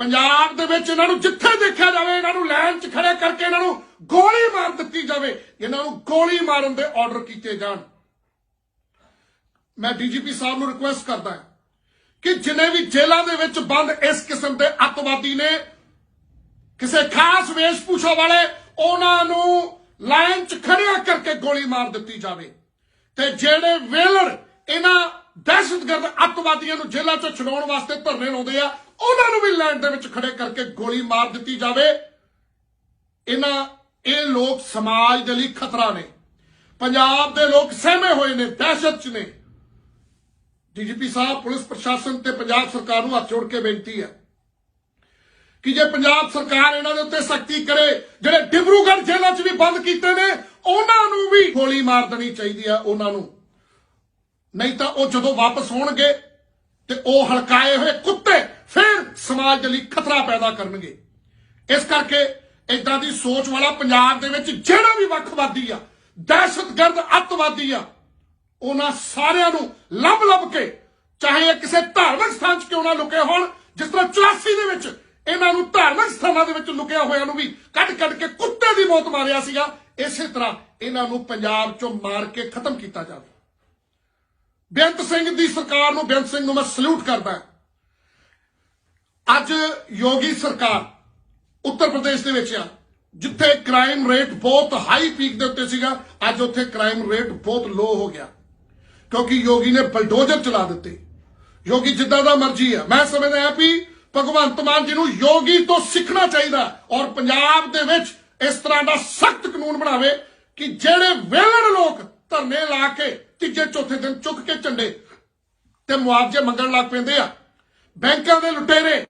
ਪੰਜਾਬ ਦੇ ਵਿੱਚ ਇਹਨਾਂ ਨੂੰ ਜਿੱਥੇ ਦੇਖਿਆ ਜਾਵੇ, ਇਹਨਾਂ ਨੂੰ ਲਾਈਨ 'ਚ ਖੜੇ ਕਰਕੇ ਇਹਨਾਂ ਨੂੰ ਗੋਲੀ ਮਾਰ ਦਿੱਤੀ ਜਾਵੇ, ਇਹਨਾਂ ਨੂੰ ਗੋਲੀ ਮਾਰਨ ਦੇ ਆਰਡਰ ਕੀਤੇ ਜਾਣ। ਮੈਂ ਡੀਜੀਪੀ ਸਾਹਿਬ ਨੂੰ ਰਿਕੁਐਸਟ ਕਰਦਾ ਹਾਂ ਕਿ ਜਿੰਨੇ ਵੀ ਜੇਲ੍ਹਾਂ ਦੇ ਵਿੱਚ ਬੰਦ ਇਸ ਕਿਸਮ ਦੇ ਅੱਤਵਾਦੀ ਨੇ, ਕਿਸੇ ਖਾਸ ਵੇਸ਼ਭੂਸ਼ਾ ਵਾਲੇ, ਉਹਨਾਂ ਨੂੰ ਲਾਈਨ 'ਚ ਖੜਿਆ ਕਰਕੇ ਗੋਲੀ ਮਾਰ ਦਿੱਤੀ ਜਾਵੇ। ਤੇ ਜਿਹੜੇ ਵੇਲਰ ਇਹਨਾਂ ਦਹਿਸ਼ਤਗਰਦ ਅੱਤਵਾਦੀਆਂ ਨੂੰ ਜੇਲ੍ਹਾਂ 'ਚੋਂ ਛਡਾਉਣ ਵਾਸਤੇ ਧਰਨੇ ਲਾਉਂਦੇ ਆ ਉਹਨਾਂ ਨੂੰ ਵੀ ਲੈਂਡ ਦੇ ਵਿੱਚ ਖੜੇ ਕਰਕੇ ਗੋਲੀ ਮਾਰ ਦਿੱਤੀ ਜਾਵੇ। ਇਹਨਾਂ, ਇਹ ਲੋਕ ਸਮਾਜ ਦੇ ਲਈ ਖਤਰਾ ਨੇ। ਪੰਜਾਬ ਦੇ ਲੋਕ ਸਹਿਮੇ ਹੋਏ ਨੇ, ਦਹਿਸ਼ਤ 'ਚ ਨੇ। ਡੀਜੀਪੀ ਸਾਹਿਬ, ਪੁਲਿਸ ਪ੍ਰਸ਼ਾਸਨ ਤੇ ਪੰਜਾਬ ਸਰਕਾਰ ਨੂੰ ਹੱਥ ਜੋੜ ਕੇ ਬੇਨਤੀ ਹੈ ਕਿ ਜੇ ਪੰਜਾਬ ਸਰਕਾਰ ਇਹਨਾਂ ਦੇ ਉੱਤੇ ਸਖਤੀ ਕਰੇ, ਜਿਹੜੇ ਡਿਬਰੂਗੜ੍ਹ ਜੇਲ੍ਹਾਂ 'ਚ ਵੀ ਬੰਦ ਕੀਤੇ ਨੇ, ਉਹਨਾਂ ਨੂੰ ਵੀ ਗੋਲੀ ਮਾਰ ਦੇਣੀ ਚਾਹੀਦੀ ਆ ਉਹਨਾਂ ਨੂੰ। ਨਹੀਂ ਤਾਂ ਉਹ ਜਦੋਂ ਵਾਪਸ ਹੋਣਗੇ ਤੇ ਉਹ ਹਲਕਾਏ ਹੋਏ ਕੁੱਤੇ ਫਿਰ ਸਮਾਜ ਦੇ ਲਈ ਖਤਰਾ ਪੈਦਾ ਕਰਨਗੇ। ਇਸ ਕਰਕੇ ਇਦਾਂ ਦੀ ਸੋਚ ਵਾਲਾ ਪੰਜਾਬ ਦੇ ਵਿੱਚ ਜਿਹੜਾ ਵੀ ਵੱਖਵਾਦੀ ਆ ਦਹਿਸ਼ਤਗਰਦ ਅੱਤਵਾਦੀ ਆ, ਉਹਨਾਂ ਸਾਰਿਆਂ ਨੂੰ ਲੱਭ ਲੱਭ ਕੇ ਚਾਹੇ ਇਹ ਕਿਸੇ ਧਾਰਮਿਕ ਸਥਾਨ 'ਚ ਕਿਉਂ ਨਾ ਲੁਕੇ ਹੋਣ, ਜਿਸ ਤਰ੍ਹਾਂ 84 ਦੇ ਵਿੱਚ ਇਹਨਾਂ ਨੂੰ ਧਾਰਮਿਕ ਸਥਾਨਾਂ ਦੇ ਵਿੱਚ ਲੁਕਿਆ ਹੋਇਆ ਨੂੰ ਵੀ ਕੱਢ ਕੱਢ ਕੇ ਕੁੱਤੇ ਦੀ ਮੌਤ ਮਾਰਿਆ ਸੀਗਾ, ਇਸੇ ਤਰ੍ਹਾਂ ਇਹਨਾਂ ਨੂੰ ਪੰਜਾਬ 'ਚੋਂ ਮਾਰ ਕੇ ਖਤਮ ਕੀਤਾ ਜਾਵੇ। ਬੇਅੰਤ ਸਿੰਘ ਦੀ ਸਰਕਾਰ ਨੂੰ, ਬੇਅੰਤ ਸਿੰਘ ਨੂੰ ਮੈਂ ਸਲੂਟ ਕਰਦਾ ਅੱਜ ਯੋਗੀ ਸਰਕਾਰ ਉੱਤਰ ਪ੍ਰਦੇਸ਼ ਦੇ ਵਿੱਚ ਆ, ਜਿੱਥੇ ਕ੍ਰਾਈਮ ਰੇਟ ਬਹੁਤ ਹਾਈ ਪੀਕ ਦੇ ਉੱਤੇ ਸੀਗਾ, ਅੱਜ ਉੱਥੇ ਕ੍ਰਾਈਮ ਰੇਟ ਬਹੁਤ ਲੋ ਹੋ ਗਿਆ। ਕਿਉਂਕਿ ਯੋਗੀ ਨੇ ਬਲਡੋਜ਼ਰ ਚਲਾ ਦਿੱਤੇ। ਯੋਗੀ ਜਿੱਦਾਂ ਦਾ ਮਰਜ਼ੀ ਆ। ਮੈਂ ਸਮਝਦਾ ਹਾਂ ਵੀ ਭਗਵੰਤ ਮਾਨ ਜੀ ਨੂੰ ਯੋਗੀ ਤੋਂ ਸਿੱਖਣਾ ਚਾਹੀਦਾ ਔਰ ਪੰਜਾਬ ਦੇ ਵਿੱਚ ਇਸ ਤਰ੍ਹਾਂ ਦਾ ਸਖਤ ਕਾਨੂੰਨ ਬਣਾਵੇ ਕਿ ਜਿਹੜੇ ਵੇਲਣ ਲੋਕ ਧਰਨੇ ਲਾ ਕੇ ਤੀਜੇ ਚੌਥੇ ਦਿਨ ਚੁੱਕ ਕੇ ਝੰਡੇ ਤੇ ਮੁਆਵਜ਼ੇ ਮੰਗਣ ਲੱਗ ਪੈਂਦੇ ਆ। ਬੈਂਕਾਂ ਦੇ ਲੁਟੇਰੇ